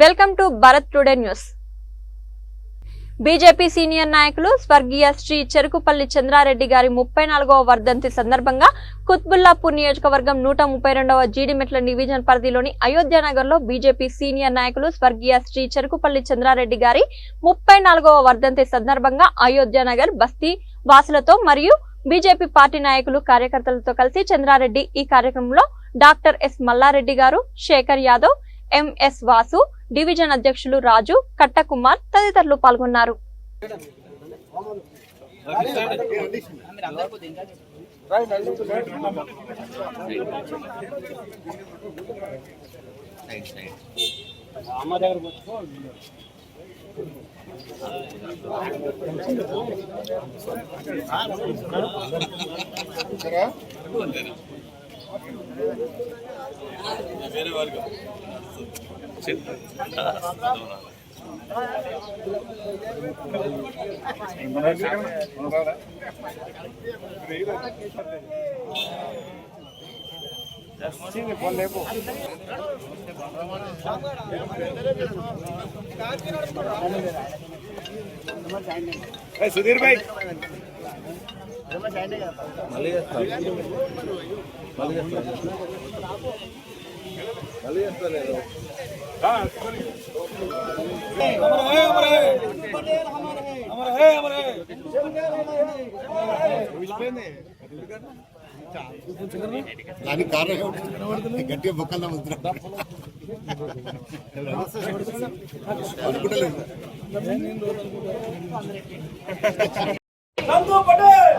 Welcome to Bharat today news. BJP senior నాయకులు స్వర్గీయ శ్రీ చెరుకుపల్లి చంద్రారెడ్డి గారి ముప్పై నాలుగవ వర్ధంతి సందర్భంగా కుత్బుల్లాపూర్ నియోజకవర్గం నూట ముప్పై రెండవ జీడిమెట్ల డివిజన్ పరిధిలోని అయోధ్యానగర్లో బీజేపీ సీనియర్ నాయకులు స్వర్గీయ శ్రీ చెరుకుపల్లి చంద్రారెడ్డి గారి ముప్పై నాలుగవ వర్ధంతి సందర్భంగా అయోధ్యానగర్ బస్తీ వాసులతో మరియు బీజేపీ పార్టీ నాయకులు కార్యకర్తలతో కలిసి చంద్రారెడ్డి ఈ కార్యక్రమంలో డాక్టర్ ఎస్ మల్లారెడ్డి గారు శేఖర్ యాదవ్ ఎంఎస్ వాసు డివిజన్ అధ్యక్షులు రాజు కట్టకుమార్ తదితరులు పాల్గొన్నారు. సుధీర్ భాయ్ దాని కారణం గట్టిగా బొక్కల్లా ముద్ర అనుకుంటలేదు Nandu Patel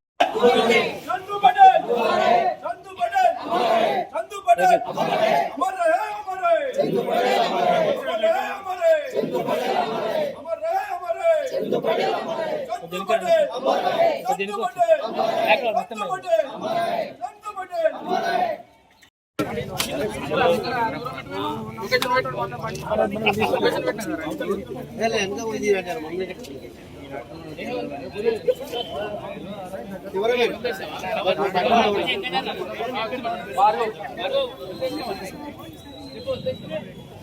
नंदू पटेल नंदू पटेल नंदू पटेल अमर रहे अमर रहे अमर रहे अमर रहे अमर रहे अमर रहे नंदू पटेल नंदू पटेल नंदू पटेल नंदू पटेल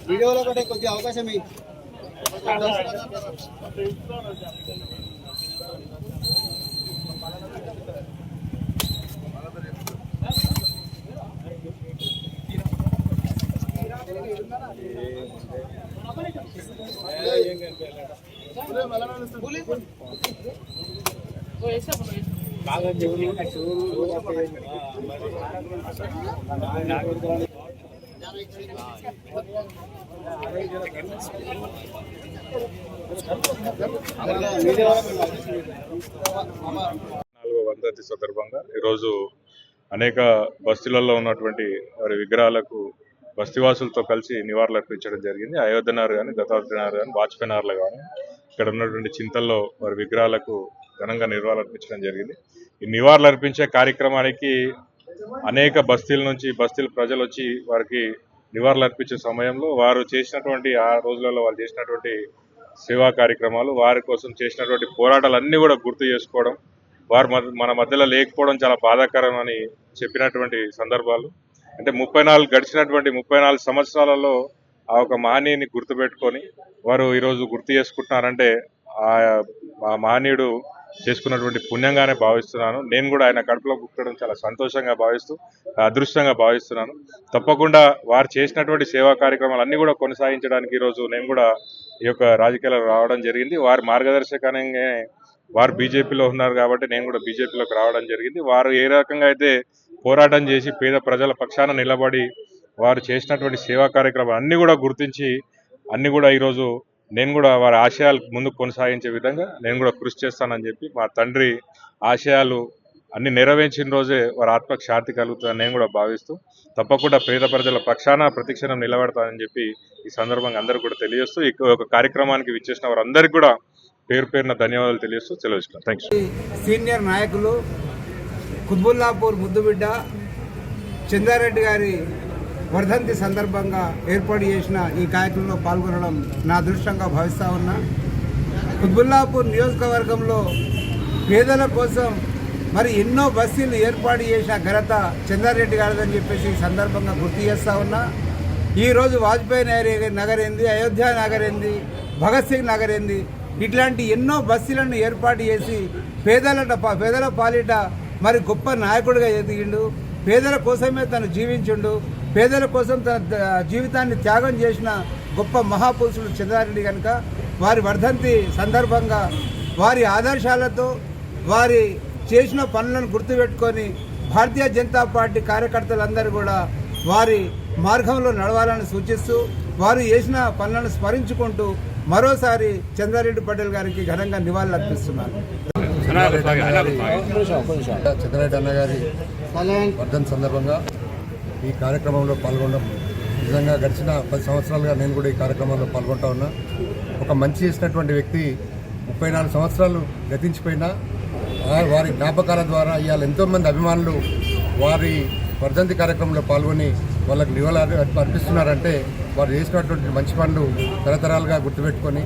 వీడియోలో కూడా కొద్దిగా అవకాశం నాలుగో వందతి సందర్భంగా ఈరోజు అనేక బస్తీలలో ఉన్నటువంటి వారి విగ్రహాలకు బస్తీవాసులతో కలిసి నివాళులు అర్పించడం జరిగింది. అయోధ్యనారు కానీ దత్తాత్రేయనారు కానీ వాజ్పేయినారులు కానీ ఇక్కడ ఉన్నటువంటి చింతల్లో వారి విగ్రహాలకు ఘనంగా నివాళులు అర్పించడం జరిగింది. ఈ నివాళులు అర్పించే కార్యక్రమానికి అనేక బస్తీల నుంచి బస్తీల ప్రజలు వచ్చి వారికి నివాళులు అర్పించే సమయంలో వారు చేసినటువంటి ఆ రోజులలో వాళ్ళు చేసినటువంటి సేవా కార్యక్రమాలు వారి కోసం చేసినటువంటి పోరాటాలు అన్నీ కూడా గుర్తు చేసుకోవడం వారు మన మధ్యలో లేకపోవడం చాలా బాధాకరం అని చెప్పినటువంటి సందర్భాలు. అంటే ముప్పై నాలుగు గడిచినటువంటి ముప్పై నాలుగు సంవత్సరాలలో ఆ ఒక మహనీయుని గుర్తుపెట్టుకొని వారు ఈరోజు గుర్తు చేసుకుంటున్నారంటే ఆ ఆ మహనీయుడు చేసుకున్నటువంటి పుణ్యంగానే భావిస్తున్నాను. నేను కూడా ఆయన కడుపులో పుట్టడం చాలా సంతోషంగా భావిస్తూ అదృష్టంగా భావిస్తున్నాను. తప్పకుండా వారు చేసినటువంటి సేవా కార్యక్రమాలు అన్ని కూడా కొనసాగించడానికి ఈరోజు నేను కూడా ఈ యొక్క రాజకీయాలకు రావడం జరిగింది. వారి మార్గదర్శకంగా వారు బీజేపీలో ఉన్నారు కాబట్టి నేను కూడా బీజేపీలోకి రావడం జరిగింది. వారు ఏ రకంగా అయితే పోరాటం చేసి పేద ప్రజల పక్షాన నిలబడి వారు చేసినటువంటి సేవా కార్యక్రమాలు అన్నీ కూడా గుర్తించి అన్ని కూడా ఈరోజు నేను కూడా వారి ఆశయాలు ముందుకు కొనసాగించే విధంగా నేను కూడా కృషి చేస్తానని చెప్పి మా తండ్రి ఆశయాలు అన్ని నెరవేర్చిన రోజే వారి ఆత్మకు శాంతి కలుగుతుందని నేను కూడా భావిస్తూ తప్పకుండా పేద ప్రజల పక్షాన ప్రతిక్షణం నిలబడతానని చెప్పి ఈ సందర్భంగా అందరికీ కూడా తెలియజేస్తూ ఈ ఒక కార్యక్రమానికి విచ్చేసిన వారందరికీ కూడా పేరు పేరున ధన్యవాదాలు తెలియజేస్తూ తెలియజేస్తున్నాను థ్యాంక్ సీనియర్ నాయకులు కుత్బుల్లాపూర్ ముద్దుబిడ్డ చందారెడ్డి గారి వర్ధంతి సందర్భంగా ఏర్పాటు చేసిన ఈ కార్యక్రమంలో పాల్గొనడం నా అదృష్టంగా భావిస్తా ఉన్నా. కుత్బుల్లాపూర్ నియోజకవర్గంలో పేదల కోసం మరి ఎన్నో బస్సులు ఏర్పాటు చేసిన ఘనత చందారెడ్డి గారిదని చెప్పేసి ఈ సందర్భంగా గుర్తు చేస్తా ఉన్నా. ఈరోజు వాజ్పేయి నగర్ నగర్ ఏంది అయోధ్య నగర్ ఏంది భగత్ సింగ్ నగర్ ఏంది ఇట్లాంటి ఎన్నో బస్సులను ఏర్పాటు చేసి పేదల పేదల పాలిట మరి గొప్ప నాయకుడిగా ఎదిగిండు. పేదల కోసమే తను జీవించుండు. పేదల కోసం తన జీవితాన్ని త్యాగం చేసిన గొప్ప మహాపురుషుడు చంద్రారెడ్డి కనుక వారి వర్ధంతి సందర్భంగా వారి ఆదర్శాలతో వారి చేసిన పనులను గుర్తుపెట్టుకొని భారతీయ జనతా పార్టీ కార్యకర్తలందరూ కూడా వారి మార్గంలో నడవాలని సూచిస్తూ వారు చేసిన పనులను స్మరించుకుంటూ మరోసారి చంద్రారెడ్డి పటేల్ గారికి ఘనంగా నివాళులు అర్పిస్తున్నారు చంద్రరెడ్డి అన్న గారి వర్ధన్ సందర్భంగా ఈ కార్యక్రమంలో పాల్గొనడం నిజంగా గడిచిన పది సంవత్సరాలుగా నేను కూడా ఈ కార్యక్రమంలో పాల్గొంటా ఉన్నా. ఒక మంచి చేసినటువంటి వ్యక్తి ముప్పై నాలుగు సంవత్సరాలు గతించిపోయినా వారి జ్ఞాపకాల ద్వారా ఇవాళ ఎంతోమంది అభిమానులు వారి వర్ధంతి కార్యక్రమంలో పాల్గొని వాళ్ళకి నివాళులు అర్పిస్తున్నారంటే వారు చేసినటువంటి మంచి పనులు తరతరాలుగా గుర్తుపెట్టుకొని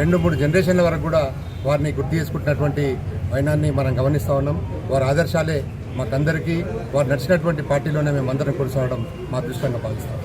రెండు మూడు జనరేషన్ల వరకు కూడా వారిని గుర్తు చేసుకుంటున్నటువంటి వైనాన్ని మనం గమనిస్తూ ఉన్నాం. వారి ఆదర్శాలే మాకందరికీ వారు నడిచినటువంటి పార్టీలోనే మేము అందరం కొనసాగడం మా దృష్టంగా భావిస్తాం.